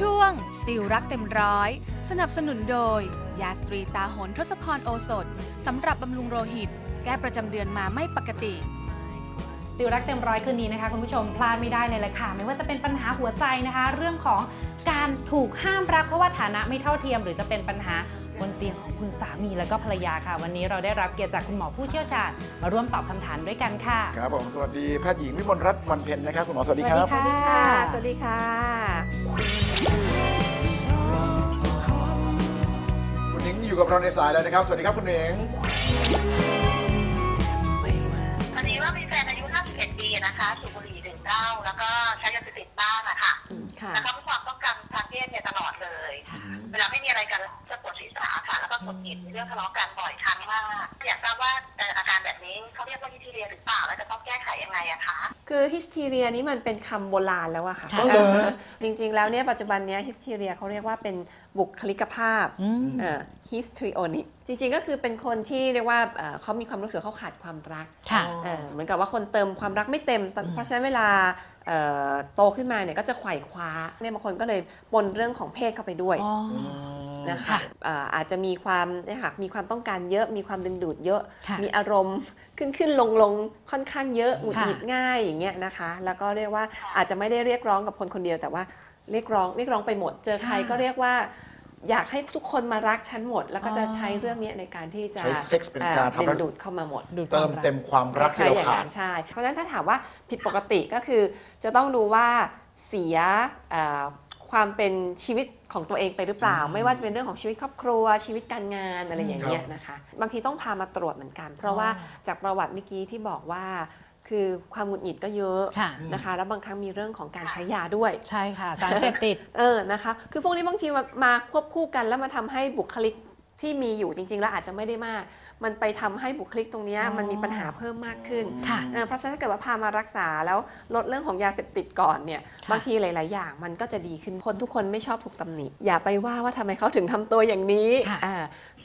ช่วง ติวรักเต็มร้อย สนับสนุนโดย ยาสตรีตาหนทศพรโอสถสำหรับบำรุงโลหิต แก้ประจำเดือนมาไม่ปกติติวรักเต็มร้อยคืนนี้นะคะคุณผู้ชมพลาดไม่ได้เลยแหละค่ะ ไม่ว่าจะเป็นปัญหาหัวใจนะคะ เรื่องของการถูกห้ามรักเพราะว่าฐานะไม่เท่าเทียม หรือจะเป็นปัญหาบนเตียงของคุณสามีและก็ภรรยาค่ะ วันนี้เราได้รับเกียรติจากคุณหมอผู้เชี่ยวชาญมาร่วมตอบคำถามด้วยกันค่ะครับผมสวัสดีแพทย์หญิงวิมลรัตน์วันเพ็ญนะครับคุณหมอสวัสดีครับสวัสดีค่ะสวัสดีค่ะ หนิงอยู่กับเราในสายแล้วนะครับ สวัสดีครับคุณหนิงพอดีว่ามีแฟนอายุ 51 ปีนะคะสูบบุหรี่ดื่มเหล้าแล้วก็ใช้ยาเสพติดบ้างอะค่ะค่ะแล้วก็มีความต้องการทางเพศเนี่ยตลอดเลย เวลาไม่มีอะไรกันจะปวดศีรษะค่ะ แล้วก็กดหงิดมีเรื่องทะเลาะกันบ่อยครั้งมาก อยากทราบว่าเอ่ออาการแบบนี้เขาเรียกว่าฮิสทีเรียหรือเปล่า แล้วจะต้องแก้ไขยังไงอะคะ คือฮิสทีเรียนี่มันเป็นคำโบราณแล้วอะค่ะค่ะอ๋อเหรอจริงๆแล้วเนี่ยปัจจุบันเนี้ฮิสทีเรียเขาเรียกว่าเป็นบุคลิกภาพอืมเอ่อ histrionic จริงๆก็คือเป็นคนที่เรียกว่าเอ่อเขามีความรู้สึกเขาขาดความรักค่ะเอ่อเหมือนกับว่าคนเติมความรักไม่เต็มแต่เพราะฉะนั้นเวลาเอ่อโตขึ้นมาเนี่ยก็จะไขว่คว้าเนี่ยบางคนก็เลยปนเรื่องของเพศเข้าไปด้วยอ๋อ นะคะค่ะเอ่ออาจจะมีความนะคะมีความต้องการเยอะ มีความดึงดูดเยอะค่ะมีอารมณ์ขึ้นขึ้นลงลงค่อนข้างเยอะหงุดหงิดค่ะง่ายอย่างเงี้ยนะคะ แล้วก็เรียกว่าอาจจะไม่ได้เรียกร้องกับคนคนเดียวแต่ว่าเรียกร้องเรียกร้องไปหมด เจอใครค่ะก็เรียกว่าอยากให้ทุกคนมารักฉันหมด แล้วก็จะอ๋อใช้เรื่องเนี้ยในการที่จะใช้เซ็กส์เป็นการทำดึให้งดูดเข้ามาหมดดูเติมเต็มความรักที่เราคล้ยๆอย่ขาดงนั้นใช่เพราะฉะนั้นถ้าถามว่าผิดปกติก็คือ จะต้องดูว่าเสียเอ่อความเป็นชีวิต ของตัวเองไปหรือเปล่าอืมไม่ว่าจะเป็นเรื่องของชีวิตครอบครัว ชีวิตการงานอะไรอย่างเงี้ยนะคะบางทีต้องพามาตรวจเหมือนกัน เพราะว่าจากประวัติเมื่อกี้ที่บอกว่าคือความหงุดหงิดก็เยอะค่ะนะคะ แล้วบางครั้งมีเรื่องของการใช้ยาด้วย ใช่ค่ะ สารเสพติด เออนะคะ คือพวกนี้บางทีมามาควบคู่กันแล้วมาทำให้บุคลิกที่มีอยู่จริง ๆ แล้วอาจจะไม่ได้มาก มันไปทำให้บุคลิกตรงเนี้ยอ๋อมันมีปัญหาเพิ่มมากขึ้นค่ะเออเพราะฉะนั้นถ้าเกิดว่าพามารักษาแล้วลดเรื่องของยาเสพติดก่อนเนี่ยค่ะบางทีหลาย ๆ อย่างมันก็จะดีขึ้นคนทุกคนไม่ชอบถูกตำหนิ อย่าไปว่าว่าทำไมเขาถึงทำตัวอย่างนี้ค่ะอ่า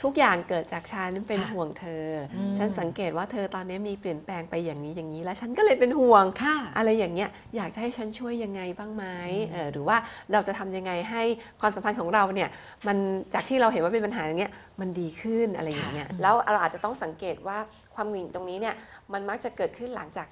ทุกอย่างเกิดจากฉันเป็นค่ะห่วงเธออมฉันสังเกตว่าเธอตอนนี้มีเปลี่ยนแปลงไปอย่างนี้อย่างนี้ แล้วฉันก็เลยเป็นห่วงค่ะอะไรอย่างเงี้ยอยากจะให้ฉันช่วยยังไงบ้างไหมเออหรือว่าเราจะทำยังไงให้ความสัมพันธ์ของเราเนี่ยมันจากที่เราเห็นว่าเป็นปัญหาอย่างเงี้ยมันดีขึ้นอะไรอย่างเงี้ยค่ะแล้วเราอาจจะต้องสังเกตว่าความหงุดหงิดตรงนี้เนี่ยมันมักจะเกิดขึ้นหลังจาก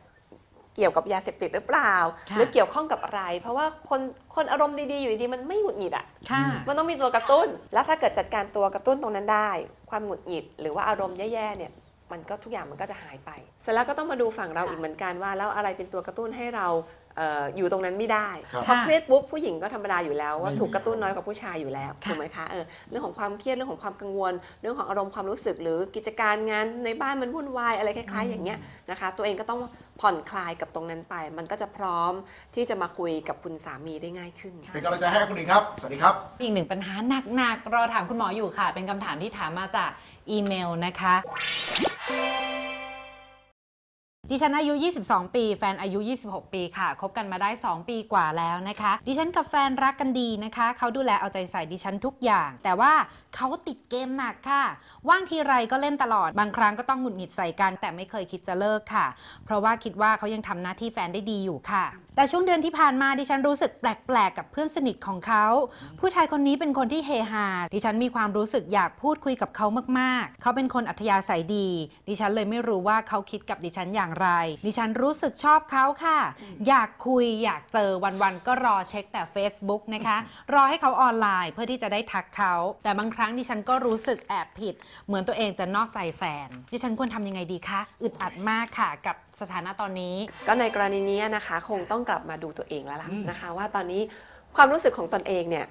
เกี่ยวกับยาเสพติดหรือเปล่าค่ะหรือเกี่ยวข้องกับอะไร เพราะว่าคนคนอารมณ์ดีๆอยู่ดีๆมันไม่หงุดหงิดอะค่ะมันต้องมีตัวกระตุ้น แล้วถ้าเกิดจัดการตัวกระตุ้นตรงนั้นได้ ความหงุดหงิดหรือว่าอารมณ์แย่ๆเนี่ยมันก็ทุกอย่างมันก็จะหายไป เสร็จแล้วก็ต้องมาดูฝั่งเราอีกเหมือนกันว่า แล้วอะไรเป็นตัวกระตุ้นให้เราเอ่ออยู่ตรงนั้นไม่ได้ครับเพราะเครียดปุ๊บผู้หญิงก็ธรรมดาอยู่แล้วว่าไม่มีถูกกระตุ้นน้อยกว่าผู้ชายอยู่แล้วค่ะถูกไหมคะเออเรื่องของความเครียดเรื่องของความกังวล เรื่องของอารมณ์ความรู้สึก หรือกิจการงานในบ้านมันวุ่นวายอะไรคล้ายๆ อย่างเงี้ยนะคะ ตัวเองก็ต้องผ่อนคลายกับตรงนั้นไป มันก็จะพร้อมที่จะมาคุยกับคุณสามีได้ง่ายขึ้น เป็นกำลังใจให้คุณหนิงครับ สวัสดีครับ อีกหนึ่งปัญหาหนักๆรอถามคุณหมออยู่ค่ะ เป็นคำถามที่ถามมาจากอีเมลนะคะ ดิฉันอายุ 22 ปี แฟนอายุ 26 ปีค่ะ คบกันมาได้ 2 ปีกว่าแล้วนะคะ ดิฉันกับแฟนรักกันดีนะคะ เขาดูแลเอาใจใส่ดิฉันทุกอย่าง แต่ว่าเขาติดเกมหนักค่ะ ว่างทีไรก็เล่นตลอด บางครั้งก็ต้องหงุดหงิดใส่กัน แต่ไม่เคยคิดจะเลิกค่ะ เพราะว่าคิดว่าเขายังทำหน้าที่แฟนได้ดีอยู่ค่ะ แต่ช่วงเดือนที่ผ่านมาดิฉันรู้สึกแปลกๆกับเพื่อนสนิทของเขา ผู้ชายคนนี้เป็นคนที่เฮฮา ดิฉันมีความรู้สึกอยากพูดคุยกับเขามากๆ เขาเป็นคนอัธยาศัยดี ดิฉันเลยไม่รู้ว่าเขาคิดกับดิฉันอย่างไร ดิฉันรู้สึกชอบเขาค่ะ อยากคุยอยากเจอวันๆก็รอเช็คแต่ Facebook นะคะ รอให้เขาออนไลน์เพื่อที่จะได้ทักเขา แต่บางครั้งดิฉันก็รู้สึกแอบผิด เหมือนตัวเองจะนอกใจแฟน ดิฉันควรทำยังไงดีคะ อึดอัดมากค่ะกับ สถานะตอนนี้ ก็ในกรณีนี้นะคะ คงต้องกลับมาดูตัวเองแล้วล่ะนะคะ ว่าตอนนี้ความรู้สึกของตนเองเนี่ย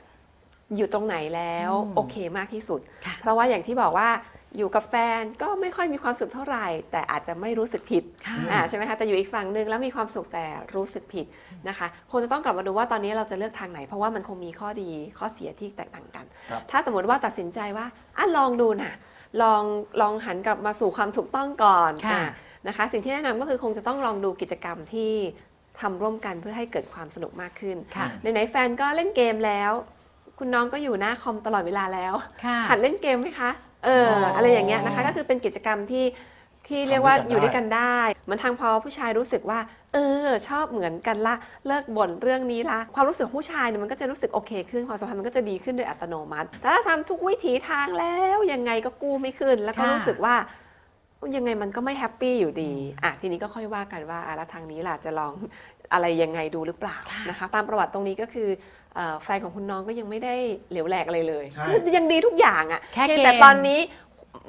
อยู่ตรงไหนแล้วอืมโอเคมากที่สุดค่ะเพราะว่าอย่างที่บอกว่าอยู่กับแฟนก็ไม่ค่อยมีความสุขเท่าไหร่ แต่อาจจะไม่รู้สึกผิดค่ะอ่าใช่ไหมคะแต่อยู่อีกฝั่งหนึ่งแล้วมีความสุขแต่รู้สึกผิดนะคะคงจะต้องกลับมาดูว่าตอนนี้เราจะเลือกทางไหน เพราะว่ามันคงมีข้อดีข้อเสียที่แตกต่างกันครับถ้าสมมติว่าตัดสินใจว่าอะลองดูนะลองลองหันกลับมาสู่ความถูกต้องก่อนค่ะอ่า นะคะ สิ่งที่แนะนำก็คือคงจะต้องลองดูกิจกรรมที่ทำร่วมกันเพื่อให้เกิดความสนุกมากขึ้นค่ะไหนๆแฟนก็เล่นเกมแล้ว คุณน้องก็อยู่หน้าคอมตลอดเวลาแล้วค่ะหัดเล่นเกมไหมคะเอออ๋อออะไรอย่างเงี้ยนะคะก็คือเป็นกิจกรรมที่ที่เรียกว่าอยู่ด้วยกันได้เหมือนทางพอผู้ชายรู้สึกว่า เอเออชอบเหมือนกันละเลิกบ่นเรื่องนี้ละความรู้สึกของผู้ชายเนี่ยมันก็จะรู้สึกโอเคขึ้นความสัมพันธ์มันก็จะดีขึ้นโดยอัตโนมัติแต่ถ้าทำทุกวิถีทางแล้วยังไงก็กู้ไม่ขึ้น แล้วก็ค่ะรู้สึกว่า ยังไงมันก็ไม่แฮปปี้อยู่ดีอะทีนี้ก็ค่อยว่ากันว่าอะแล้วทางนี้ล่ะจะลองอะไรยังไงดูหรือเปล่าค่ะนะคะตามประวัติตรงนี้ก็คือเอ่อแฟนของคุณน้องก็ยังไม่ได้เหลวแหลกอะไรเลยใช่ยังดีทุกอย่างอะแค่เพียงเกมแต่ตอนนี้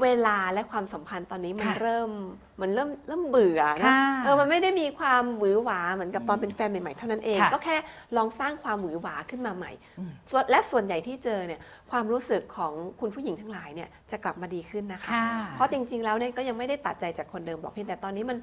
เวลาและความสัมพันธ์ตอนนี้มันค่ะเริ่มมันเริ่มเริ่มเบื่อนะค่ะเออมันไม่ได้มีความหวือหวาเหมือนกับตอนเป็นแฟนใหม่ๆเท่านั้นเองค่ะก็แค่ลองสร้างความหวือหวาขึ้นมาใหม่อืมส่วนและส่วนใหญ่ที่เจอเนี่ยความรู้สึกของคุณผู้หญิงทั้งหลายเนี่ยจะกลับมาดีขึ้นนะคะค่ะเพราะจริง ๆ แล้วเนี่ยก็ยังไม่ได้ตัดใจจากคนเดิมหรอกเพียงแต่ตอนนี้มัน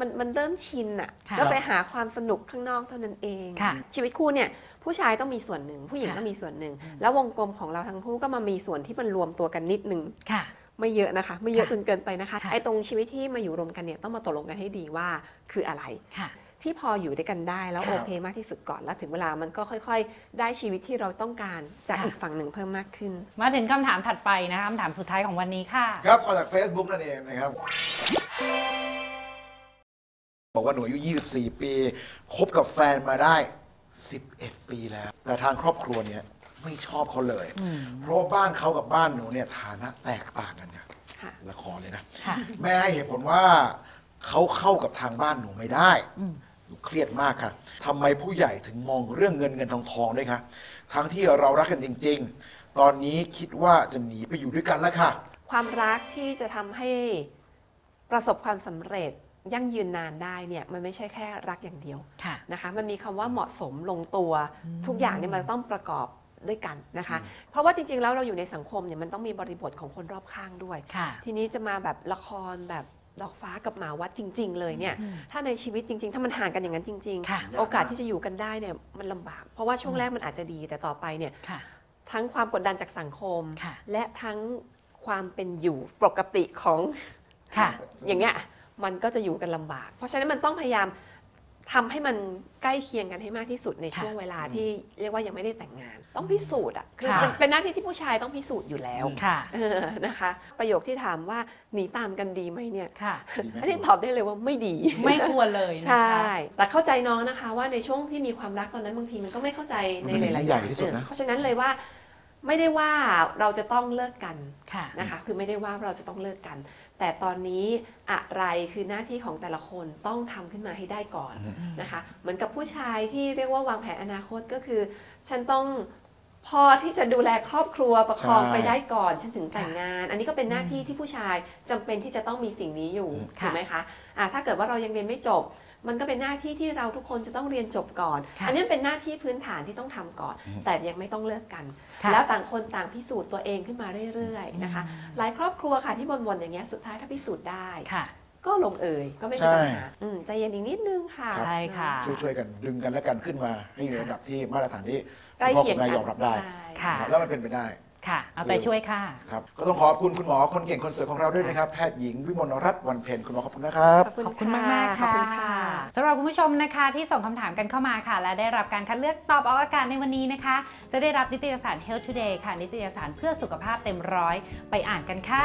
มันมันเริ่มชินอะค่ะแล้วไปหาความสนุกข้างนอกเท่านั้นเอง ค่ะชีวิตคู่เนี่ยผู้ชายต้องมีส่วนหนึ่ง ผู้หญิงค่ะต้องมีส่วนหนึ่ง แล้ววงกลมของเราทั้งคู่ก็มามีส่วนที่มันรวมตัวกันนิดนึง ค่ะ ไม่เยอะนะคะ ไม่เยอะค่ะจนเกินไปนะคะค่ะ ไอ้ตรงชีวิตที่มาอยู่รวมกันเนี่ยต้องมาตกลงกันให้ดีว่าคืออะไร ค่ะ ที่พออยู่ด้วยกันได้แล้วค่ะโอเคมากที่สุดก่อน แล้วถึงเวลามันก็ค่อย ๆ ได้ชีวิตที่เราต้องการจากค่ะ อีกฝั่งหนึ่งเพิ่มมากขึ้น มาถึงคำถามถัดไปนะคะคำถามสุดท้ายของวันนี้ค่ะ ครับมาจาก Facebook นั่นเองนะครับ บอกว่าหนูอายุ 24 ปีคบกับแฟนมาได้ 11 ปีแล้ว แต่ทางครอบครัวเนี่ยไม่ชอบเขาเลย เพราะว่าบ้านเขากับบ้านหนูเนี่ยฐานะแตกต่างกันค่ะค่ะละครเลยนะค่ะแม่ให้เหตุผลว่าเขาเข้ากับทางบ้านหนูไม่ได้หนูเครียดมากค่ะทำไมผู้ใหญ่ถึงมองเรื่องเงินเงินทองทองด้วยคะทั้งที่เรารักกันจริง ๆ ตอนนี้คิดว่าจะหนีไปอยู่ด้วยกันแล้วค่ะ ความรักที่จะทำให้ประสบความสำเร็จ ยั่งยืนนานได้เนี่ยมันไม่ใช่แค่รักอย่างเดียวค่ะนะคะมันมีคำว่าเหมาะสมลงตัวทุกอย่างเนี่ยมันต้องประกอบด้วยกันนะคะ เพราะว่าจริงๆแล้วเราอยู่ในสังคมเนี่ยมันต้องมีบริบทของคนรอบข้างด้วยค่ะทีนี้จะมาแบบละครแบบดอกฟ้ากับหมาวัดจริง ๆ เลยเนี่ยอืมถ้าในชีวิตจริง ๆ ถ้ามันห่างกันอย่างนั้นจริงค่ะๆโอกาสที่จะอยู่กันได้เนี่ยมันลำบาก เพราะว่าช่วงแรกมันอาจจะดีแต่ต่อไปเนี่ยค่ะทั้งความกดดันจากสังคมค่ะและทั้งความเป็นอยู่ปกติของค่ะอย่างเงี้ย มันก็จะอยู่กันลำบาก เพราะฉะนั้นมันต้องพยายามทำให้มันใกล้เคียงกันให้มากที่สุดในค่ะช่วงเวลาที่เรียกว่ายังไม่ได้แต่งงาน ต้องพิสูจน์อะคือค่ะมันเป็นหน้าที่ที่ผู้ชายต้องพิสูจน์อยู่แล้วค่ะเออนะคะ ประโยคที่ถามว่าหนีตามกันดีไหมเนี่ยค่ะดีไหมอันนี้ตอบได้เลยว่าไม่ดี ไม่ควรเลยนะคะใช่แต่เข้าใจน้องนะคะว่าในช่วงที่มีความรักตอนนั้นบางทีมันก็ไม่เข้าใจในมันเป็นสิ่งหลายๆที่ใหญ่ที่สุดนะเออเพราะฉะนั้นเลยว่าไม่ได้ว่าเราจะต้องเลิกกันค่ะนะคะ คือไม่ได้ว่าเราจะต้องเลิกกัน แต่ตอนนี้อะไรคือหน้าที่ของแต่ละคนต้องทำขึ้นมาให้ได้ก่อนนะคะ เหมือนกับผู้ชายที่เรียกว่าวางแผนอนาคตก็คือ ฉันต้องพอที่จะดูแลครอบครัวประคองใช่ไปได้ก่อนฉันถึงแต่งงาน อันนี้ก็เป็นหน้าที่ที่ผู้ชายจำเป็นที่จะต้องมีสิ่งนี้อยู่ค่ะถูกไหมคะอะถ้าเกิดว่าเรายังเรียนไม่จบ มันก็เป็นหน้าที่ที่เราทุกคนจะต้องเรียนจบก่อนค่ะอันนี้เป็นหน้าที่พื้นฐานที่ต้องทำก่อน แต่ยังไม่ต้องเลิกกันค่ะแล้วต่างคนต่างพิสูจน์ตัวเองขึ้นมาเรื่อยๆนะคะ หลายครอบครัวค่ะที่บ่นๆอย่างเงี้ยสุดท้ายถ้าพิสูจน์ได้ค่ะก็ลงเอยก็ไม่มีปัญหาอืมใจเย็นอีกนิดนึงค่ะใช่ค่ะ ช่วยๆกันดึงกันและกันขึ้นมาให้อยู่ในระดับที่มาตรฐานที่ใกล้พ่อเคียคุงณกัแม่นยอมรับได้ใช่ค่ะนะครับแล้วมันเป็นไปได้ค่ะ เอาใจช่วยค่ะ ครับ ก็ต้องขอบคุณคุณหมอคนเก่งคนสวยของเราด้วยนะครับ แพทย์หญิงวิมลรัตน์วันเพ็ญคุณหมอขอบคุณนะครับ ขอบคุณมากมากๆขอบค่ะคุณค่ะ สำหรับคุณผู้ชมนะคะที่ส่งคำถามกันเข้ามาค่ะ และได้รับการคัดเลือกตอบออกอากาศในวันนี้นะคะ จะได้รับนิตยสาร Health Today ค่ะ นิตยสารเพื่อสุขภาพเต็มร้อยไปอ่านกันค่ะ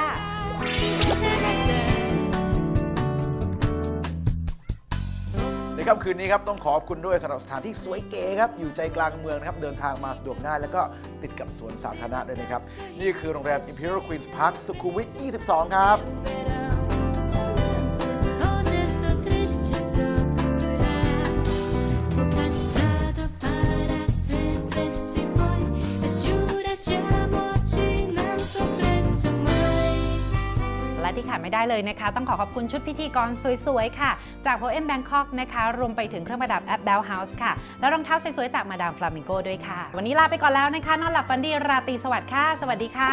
ในค่ำคืนนี้ครับต้องขอบคุณด้วยสำหรับสถานที่สวยเก๋ครับอยู่ใจกลางเมืองนะครับเดินทางมาสะดวกง่าย แล้วก็ติดกับสวนสาธารณะด้วยนะครับ นี่คือโรงแรม Imperial Queen's Park สุขุมวิท 22 ครับ และที่ขาดไม่ได้เลยนะคะ ต้องขอขอบคุณชุดพิธีกรสวยๆ ค่ะ จาก p o m Bangkok นะคะ รวมไปถึงเครื่องประดับแอปเบลเฮาส์ค่ะ และรองเท้าสวยๆ จากมาดามฟลามิงโกด้วยค่ะ วันนี้ลาไปก่อนแล้วนะคะ นอนหลับฝันดีราตรีสวัสดิ์ค่ะ สวัสดีค่ะ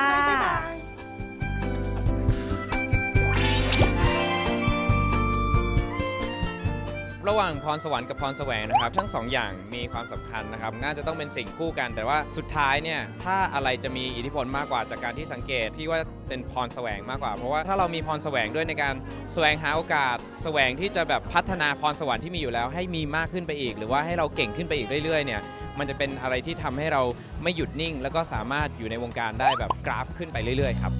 ระหว่างพรสวรรค์กับพรแสวงนะครับ ทั้งสองอย่างมีความสำคัญนะครับ น่าจะต้องเป็นสิ่งคู่กัน แต่ว่าสุดท้ายเนี่ยถ้าอะไรจะมีอิทธิพลมากกว่าจากการที่สังเกตพี่ว่าเป็นพรแสวงมากกว่า เพราะว่าถ้าเรามีพรแสวงด้วยในการแสวงหาโอกาส แสวงที่จะแบบพัฒนาพรสวรรค์ที่มีอยู่แล้ว ให้มีมากขึ้นไปอีก หรือว่าให้เราเก่งขึ้นไปอีกเรื่อยๆเนี่ยมันจะเป็นอะไรที่ทำให้เราไม่หยุดนิ่ง แล้วก็สามารถอยู่ในวงการได้แบบกราฟขึ้นไปเรื่อยๆครับ